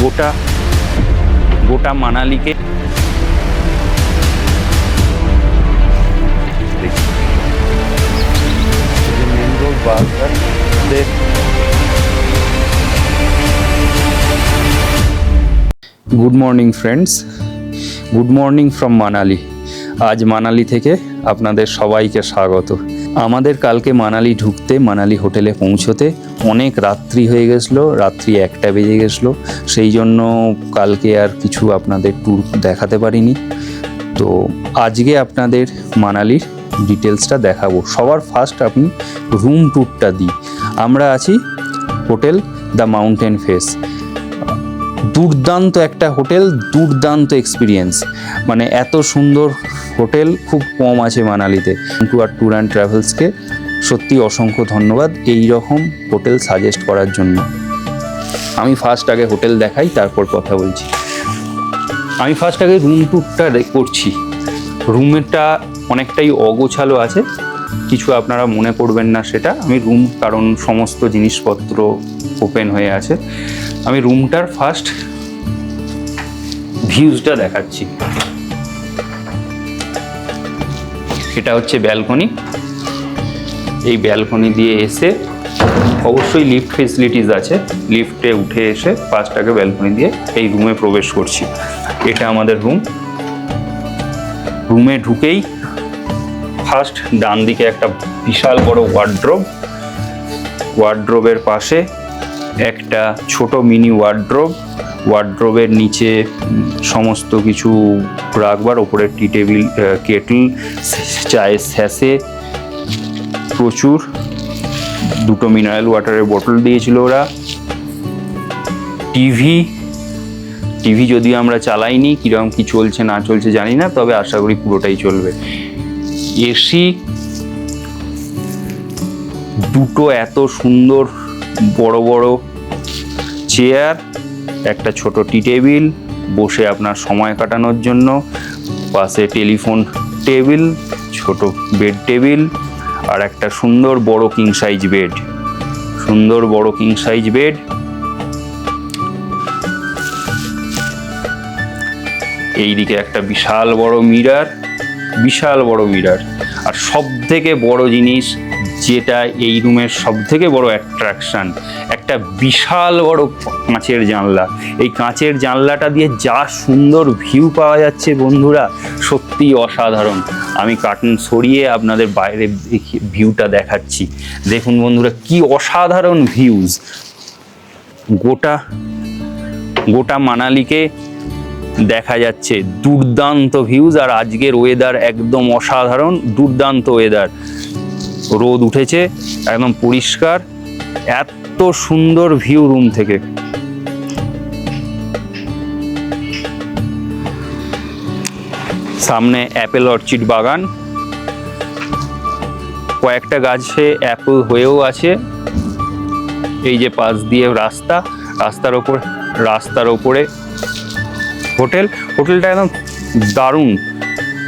গোটা গোটা মানালিকে। Main road good morning friends good morning from Manali আজ মানালি থেকে আপনাদের সবাইকে স্বাগত। আমাদের কালকে মানালি ঢুকতে, মানালি হোটেলে পৌঁছতে অনেক রাত্রি হয়ে গেছিল, রাত্রি একটা বেজে গেছিল। সেই জন্য কালকে আর কিছু আপনাদের ট্যুর দেখাতে পারিনি। তো আজকে আপনাদের মানালির ডিটেলসটা দেখাবো। সবার ফার্স্ট আপনি রুম ট্যুরটা দিই আমরা আছি হোটেল দ্য মাউন্টেন ফেস। দুর্দান্ত একটা হোটেল, দুর্দান্ত এক্সপিরিয়েন্স মানে এত সুন্দর হোটেল খুব কম আছে মানালিতে। টু আর ট্যুর অ্যান্ড ট্রাভেলসকে সত্যি অসংখ্য ধন্যবাদ এই রকম হোটেল সাজেস্ট করার জন্য। আমি ফার্স্ট আগে হোটেল দেখাই, তারপর কথা বলছি। আমি ফার্স্ট আগে রুম ট্যুরটা করছি। রুমেরটা অনেকটাই অগোছালো আছে, কিছু আপনারা মনে করবেন না সেটা। আমি রুম কারণ সমস্ত জিনিসপত্র ওপেন হয়ে আছে। আমি রুমটার ফার্স্ট ভিউজটা দেখাচ্ছি। এটা হচ্ছে ব্যালকনি এই ব্যালকনি দিয়ে এসে অবশ্যই লিফট ফেসিলিটিস আছে। লিফটে উঠে এসে পাঁচটাকে ব্যালকনি দিয়ে এই রুমে প্রবেশ করছি। এটা আমাদের রুম রুমে ঢুকেই ফার্স্ট ডান দিকে একটা বিশাল বড় ওয়ার্ড্রোব ওয়ার্ড্রোবের পাশে একটা ছোট মিনি ওয়ার্ড্রোব ওয়ার্ড্রোবের নিচে সমস্ত কিছু রাখবার, ওপরে টি টেবিল কেটল, চায়ের স্যাসে প্রচুর। দুটো মিনারেল ওয়াটারের বোতল দিয়েছিল ওরা। টিভি টিভি যদিও আমরা চালাইনি কীরকম কি চলছে, না চলছে জানি না, তবে আশা করি পুরোটাই চলবে। এসি দুটো এত সুন্দর বড় বড় চেয়ার একটা ছোট টি টেবিল, বসে আপনার সময় কাটানোর জন্য, পাশে টেলিফোন টেবিল, ছোট বেড টেবিল, আর একটা সুন্দর বড় কিং সাইজ বেড সুন্দর বড় কিং সাইজ বেড এইদিকে একটা বিশাল বড় মিরার বিশাল বড় মিরার আর সব থেকে বড় জিনিস যেটা এই রুমের সব থেকে বড় অ্যাট্রাকশান একটা বিশাল বড় কাঁচের জানলা। এই কাঁচের জানলাটা দিয়ে যা সুন্দর ভিউ পাওয়া যাচ্ছে বন্ধুরা, সত্যি অসাধারণ। আমি কার্টুন সরিয়ে আপনাদের বাইরে ভিউটা দেখাচ্ছি। দেখুন বন্ধুরা, কি অসাধারণ ভিউজ গোটা গোটা মানালিকে দেখা যাচ্ছে। দুর্দান্ত ভিউজ আর আজকের ওয়েদার একদম অসাধারণ, দুর্দান্ত ওয়েদার রোদ উঠেছে, একদম পরিষ্কার। এত সুন্দর ভিউ রুম থেকে। সামনে অ্যাপেল অর্চিড বাগান। কয়েকটা গাছে অ্যাপেল হয়েও আছে। এই যে পাশ দিয়ে রাস্তা, রাস্তার ওপর, রাস্তার ওপরে হোটেল, হোটেলটা একদম দারুণ।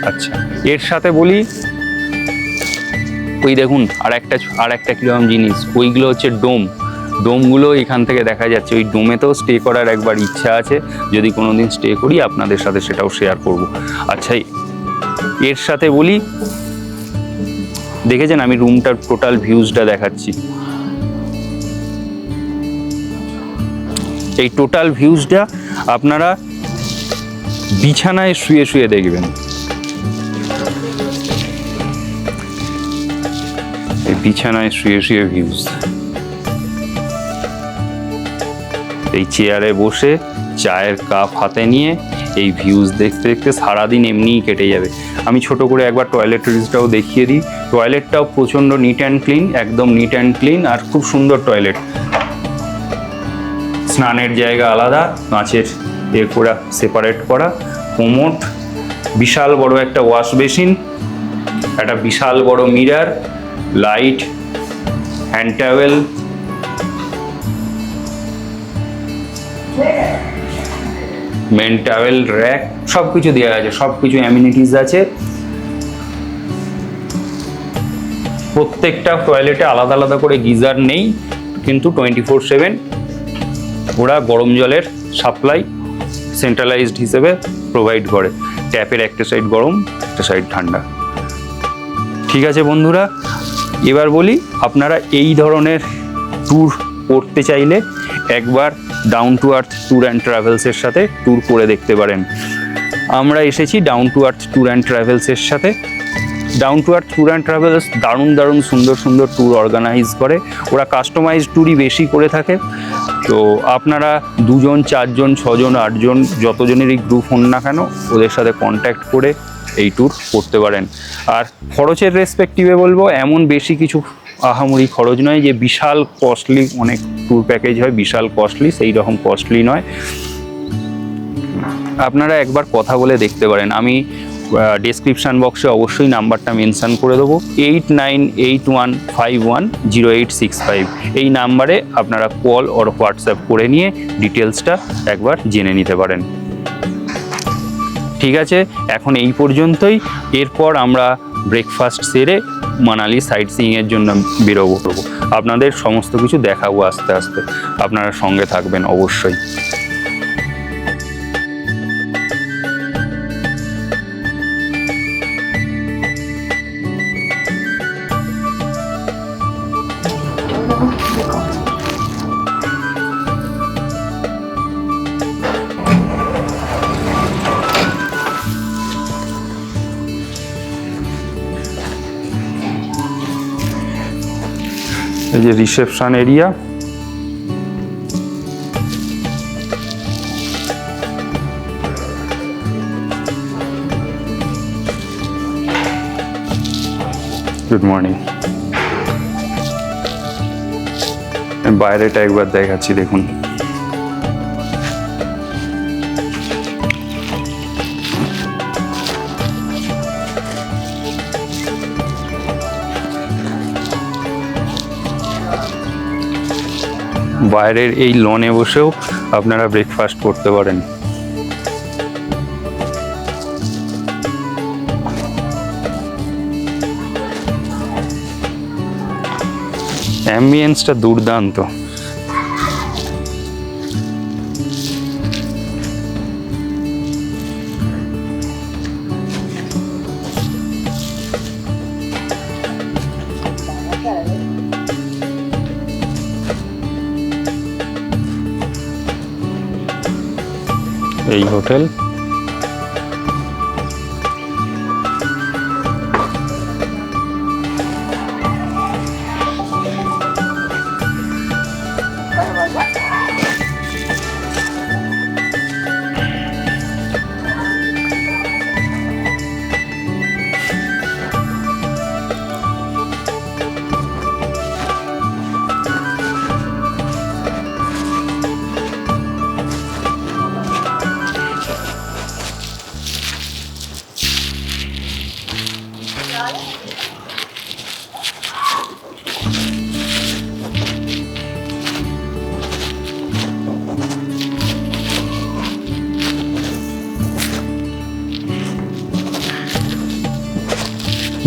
আচ্ছা এর সাথে বলি, ওই দেখুন, আর একটা আর একটা কীরকম জিনিস, ওইগুলো হচ্ছে ডোম। ডোমগুলো এখান থেকে দেখা যাচ্ছে, ওই ডোমেতেও স্টে করার একবার ইচ্ছা আছে। যদি কোনো দিন স্টে করি, আপনাদের সাথে সেটাও শেয়ার করব। আচ্ছা এর সাথে বলি, দেখেছেন আমি রুমটার টোটাল ভিউজটা দেখাচ্ছি। এই টোটাল ভিউজটা আপনারা বিছানায় শুয়ে শুয়ে দেখবেন। বিছানায় শুয়ে শুয়ে ভিউজ এই চেয়ারে বসে চায়ের কাপ হাতে নিয়ে এই ভিউজ দেখতে দেখতে সারাদিন এমনিই কেটে যাবে। আমি ছোট করে একবার টয়লেট টয়লেটরিজটাও দেখিয়ে দিই। টয়লেটটাও প্রচণ্ড নিট অ্যান্ড ক্লিন একদম নিট অ্যান্ড ক্লিন আর খুব সুন্দর টয়লেট স্নানের জায়গা আলাদা কাঁচের এ করা সেপারেট করা। কোমোট, বিশাল বড় একটা ওয়াশ বেসিন একটা বিশাল বড় mirror light hand towel main towel rack সব কিছু দেওয়া আছে সব কিছু অ্যামিনিটিস আছে। প্রত্যেকটা টয়লেটে আলাদা আলাদা করে গিজার নেই, কিন্তু টোয়েন্টি ফোর সেভেন ওরা গরম জলের সাপ্লাই সেন্ট্রালাইজড হিসেবে প্রোভাইড করে। ট্যাপের একটা সাইড গরম, একটা সাইড ঠান্ডা। ঠিক আছে বন্ধুরা, এবার বলি আপনারা এই ধরনের ট্যুর করতে চাইলে একবার down to earth tour and ট্রাভেলসের সাথে ট্যুর করে দেখতে পারেন। আমরা এসেছি down to earth tour and ট্রাভেলসের সাথে। Down to earth tour and travels দারুণ দারুণ সুন্দর সুন্দর ট্যুর অর্গানাইজ করে। ওরা কাস্টমাইজ ট্যুরই বেশি করে থাকে। তো আপনারা দুজন, চারজন, ছজন, আটজন, যতজনেরই গ্রুপ হন না কেন, ওদের সাথে কন্ট্যাক্ট করে এই ট্যুর করতে পারেন। আর খরচের রেসপেক্টিভে বলব, এমন বেশি কিছু আহামরি খরচ নয় যে বিশাল কস্টলি অনেক ট্যুর প্যাকেজ হয়, বিশাল কস্টলি সেই রকম কস্টলি নয়। আপনারা একবার কথা বলে দেখতে পারেন। আমি ডেসক্রিপশান বক্সে অবশ্যই নাম্বারটা মেনশন করে দেবো। Eight nine eight one five one zero eight six five এই নাম্বারে আপনারা কল ওর হোয়াটসঅ্যাপ করে নিয়ে ডিটেলসটা একবার জেনে নিতে পারেন। ঠিক আছে? এখন এই পর্যন্তই। এরপর আমরা ব্রেকফাস্ট সেরে মানালি সাইট সিইংয়ের জন্য বেরোবো। আপনাদের সমস্ত কিছু দেখাবো আস্তে আস্তে। আপনারা সঙ্গে থাকবেন অবশ্যই। যে রিসেপশন এরিয়া। গুড মর্নিং বাইরেটা একবার দেখাচ্ছি দেখুন। বাইরের এই লনে বসেও আপনারা ব্রেকফাস্ট করতে পারেন। অ্যাম্বিয়েন্সটা দুর্দান্ত। হোটেল।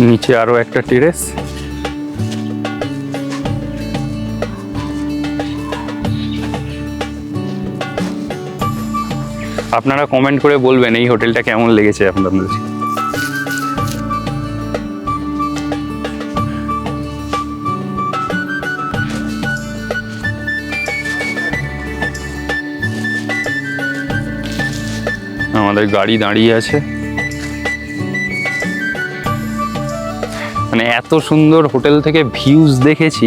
নিচে আরও একটা টেরেস। আপনারা কমেন্ট করে বলবেন এই হোটেলটা কেমন লেগেছে আপনাদের। আমাদের গাড়ি দাঁড়িয়ে আছে। মানে এত সুন্দর হোটেল থেকে ভিউজ দেখেছি,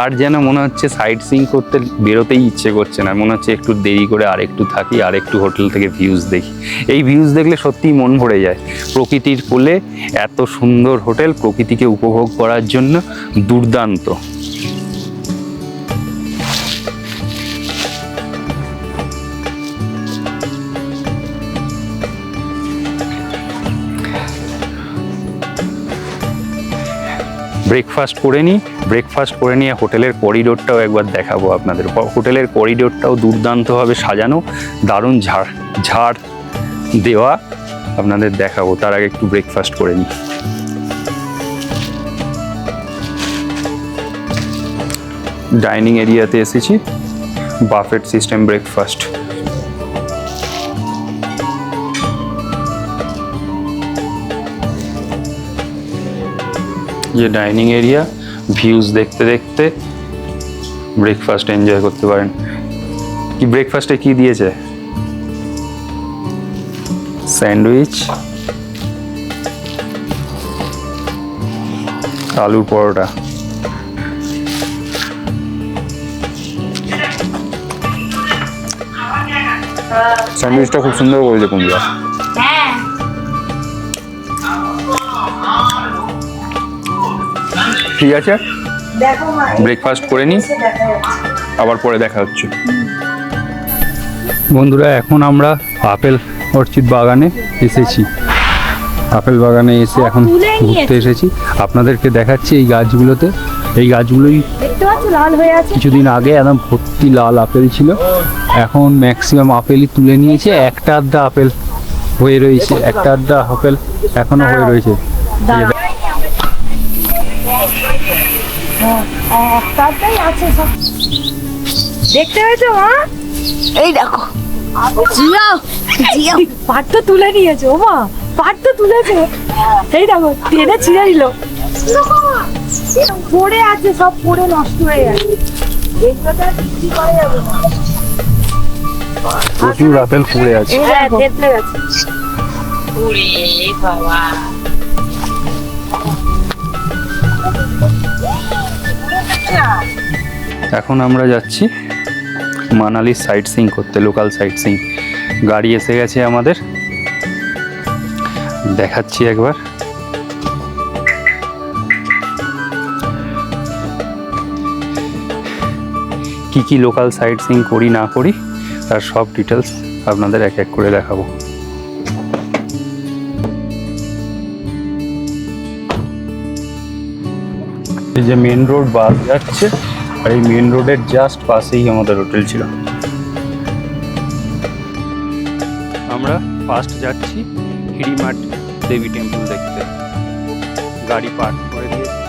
আর যেন মনে হচ্ছে সাইট সিং করতে বেরোতেই ইচ্ছে করছে না। মনে হচ্ছে একটু দেরি করে আর একটু থাকি আর একটু হোটেল থেকে ভিউজ দেখি। এই ভিউজ দেখলে সত্যিই মন ভরে যায়। প্রকৃতির কোলে এত সুন্দর হোটেল, প্রকৃতিকে উপভোগ করার জন্য দুর্দান্ত। ব্রেকফাস্ট করে নিই। ব্রেকফাস্ট করে নিয়ে হোটেলের করিডোরটাও একবার দেখাবো আপনাদের। হোটেলের করিডোরটাও দুর্দান্তভাবে সাজানো। দারুণ ঝাড় ঝাড় দেওয়া আপনাদের দেখাবো। তার আগে একটু ব্রেকফাস্ট করে নিই। ডাইনিং এরিয়াতে এসেছি। বাফেট সিস্টেম ব্রেকফাস্ট যে ডাইনিং এরিয়া, ভিউজ দেখতে দেখতে ব্রেকফাস্ট এনজয় করতে পারেন। কি ব্রেকফাস্টে কি দিয়েছে? স্যান্ডউইচ আলুর পরোটা। স্যান্ডউইচটা খুব সুন্দর করেছে কুমড়া ঠিক আছে। ব্রেকফাস্ট করে নিই আবার পরে দেখা হচ্ছে। বন্ধুরা এখন আমরা আপেল অর্চিড বাগানে এসেছি। আপেল বাগানে এসে এখন ঘুরতে এসেছি। আপনাদেরকে দেখাচ্ছি এই গাছগুলোতে। এই গাছগুলোই হয়ে কিছুদিন আগে একদম ভর্তি লাল আপেল ছিল। এখন ম্যাক্সিমাম আপেলই তুলে নিয়েছে। একটা আধটা আপেল হয়ে রয়েছে। একটা আধটা আপেল এখনও হয়ে রয়েছে। একটাতেই আছে সব। দেখতে পেয়েছ মা? এই দেখো। জিয়াও জিয়াও পাট তো তুলে নিয়েছে ও মা পাট তো তুলেছে। এই দেখো টেনে ছিঁড়ে নিল। পড়ে আছে সব পড়ে নষ্ট হয়ে গেছে। এগুলো তো বিক্রি করা যাবে না। প্রচুর আপেল পড়ে আছে। হ্যাঁ গেছে। এখন আমরা যাচ্ছি মানালি সাইট সিং করতে লোকাল সাইট সিং গাড়ি এসে গেছে আমাদের। দেখাচ্ছি একবার। কি কি লোকাল সাইট সিং করি, না করি, তার সব ডিটেলস আপনাদের এক এক করে দেখাবো। এই যে মেন রোড বাস যাচ্ছে, আর এই মেন রোডের জাস্ট পাশেই আমাদের হোটেল ছিল। আমরা ফার্স্ট যাচ্ছি হিড়িমাঠ দেবী টেম্পল দেখতে। গাড়ি পার্ক করে দিয়েছি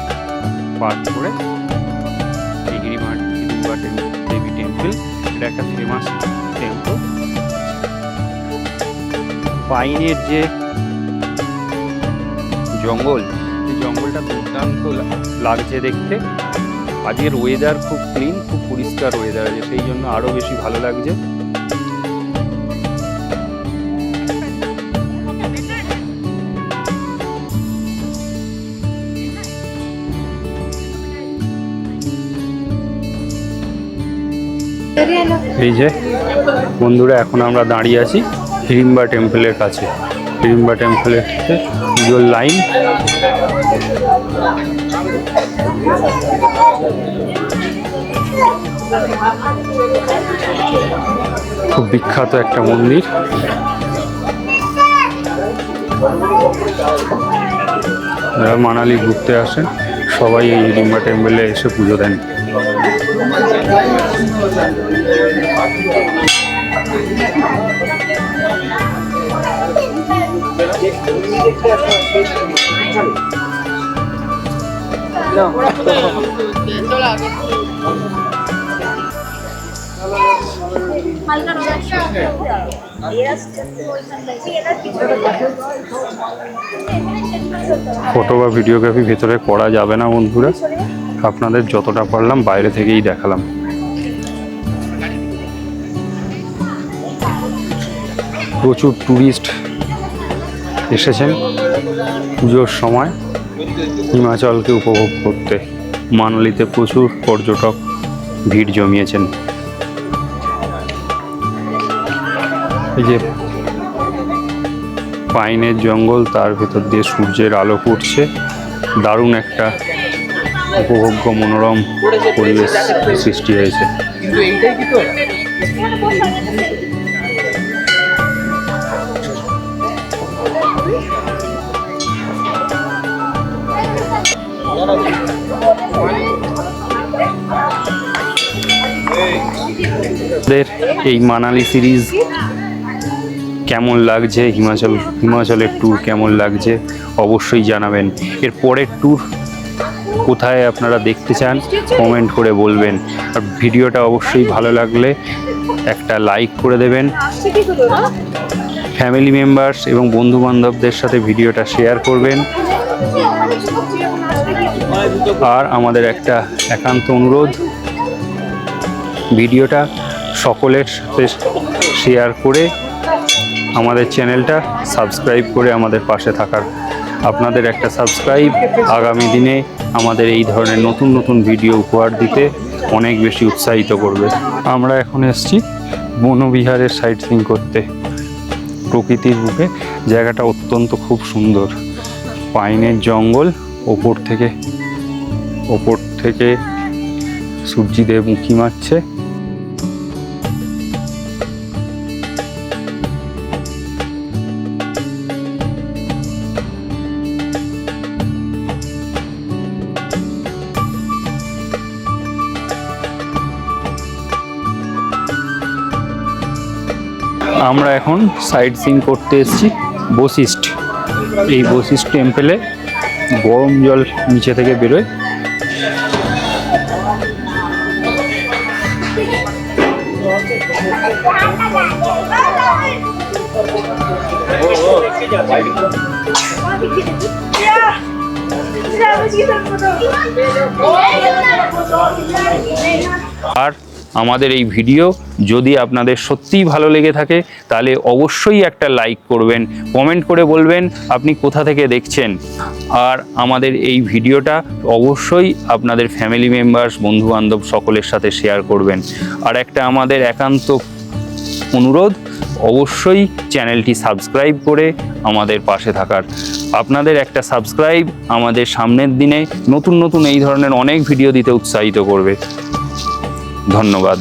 পার্ক করে এই হিড়িমাঠ দেবী টেম্পল এটা একটা ফেমাস টেম্পল পাইনের যে জঙ্গল এই দুর্দান্ত লাগছে দেখতে। আজকের ওয়েদার খুব ক্লিন খুব পরিষ্কার ওয়েদার আছে, সেই জন্য আরও বেশি ভালো লাগছে। এই যে, বন্ধুরা, এখন আমরা দাঁড়িয়ে আছি হিড়িম্বা টেম্পলের কাছে। হিড়িম্বা টেম্পলের পুজোর লাইন খুব বিখ্যাত একটা মন্দির। যারা মানালি ঘুরতে আসেন, সবাই এই হিড়িম্বা টেম্পলে এসে পুজো দেন। ফটো বা ভিডিওগ্রাফি ভেতরে করা যাবে না বন্ধুরা। আপনাদের যতটা পারলাম বাইরে থেকেই দেখালাম। প্রচুর ট্যুরিস্ট এসেছেন পুজোর সময়। হিমাচলকে উপভোগ করতে। মানালিতে প্রচুর পর্যটক ভিড় জমিয়েছেন। এই যে পাইনের জঙ্গল, তার ভেতর দিয়ে সূর্যের আলো ফুটছে দারুণ একটা উপভোগ্য মনোরম পরিবেশ সৃষ্টি হয়েছে। এই মানালি সিরিজ কেমন লাগছে? হিমাচল, হিমাচলের ট্যুর কেমন লাগছে? অবশ্যই জানাবেন। এর পরের ট্যুর কোথায় আপনারা দেখতে চান কমেন্ট করে বলবেন। আর ভিডিওটা অবশ্যই ভালো লাগলে একটা লাইক করে দেবেন। ফ্যামিলি মেম্বার্স এবং বন্ধু বান্ধবদের সাথে ভিডিওটা শেয়ার করবেন। আর আমাদের একটা একান্ত অনুরোধ। ভিডিওটা সকলের সাথে শেয়ার করে আমাদের চ্যানেলটা সাবস্ক্রাইব করে আমাদের পাশে থাকার। আপনাদের একটা সাবস্ক্রাইব আগামী দিনে আমাদের এই ধরনের নতুন নতুন ভিডিও উপহার দিতে অনেক বেশি উৎসাহিত করবে। আমরা এখন এসেছি বনবিহারের সাইট সিং করতে। প্রকৃতির রূপে জায়গাটা অত্যন্ত খুব সুন্দর। পাইনের জঙ্গল, ওপর থেকে ওপর থেকে সূর্যদেব উঁকি মারছে। আমরা এখন সাইট সিং করতে এসেছি, বশিষ্ঠ। এই বশিষ্ঠ টেম্পেলে গরম জল নিচে থেকে বেরোয়। আর আমাদের এই ভিডিও যদি আপনাদের সত্যিই ভালো লেগে থাকে, তাহলে অবশ্যই একটা লাইক করবেন, কমেন্ট করে বলবেন আপনি কোথা থেকে দেখছেন। আর আমাদের এই ভিডিওটা অবশ্যই আপনাদের ফ্যামিলি মেম্বার্স, বন্ধুবান্ধব সকলের সাথে শেয়ার করবেন। আর একটা আমাদের একান্ত অনুরোধ, অবশ্যই চ্যানেলটি সাবস্ক্রাইব করে আমাদের পাশে থাকার। আপনাদের একটা সাবস্ক্রাইব আমাদের সামনের দিনে নতুন নতুন এই ধরনের অনেক ভিডিও দিতে উৎসাহিত করবে। ধন্যবাদ।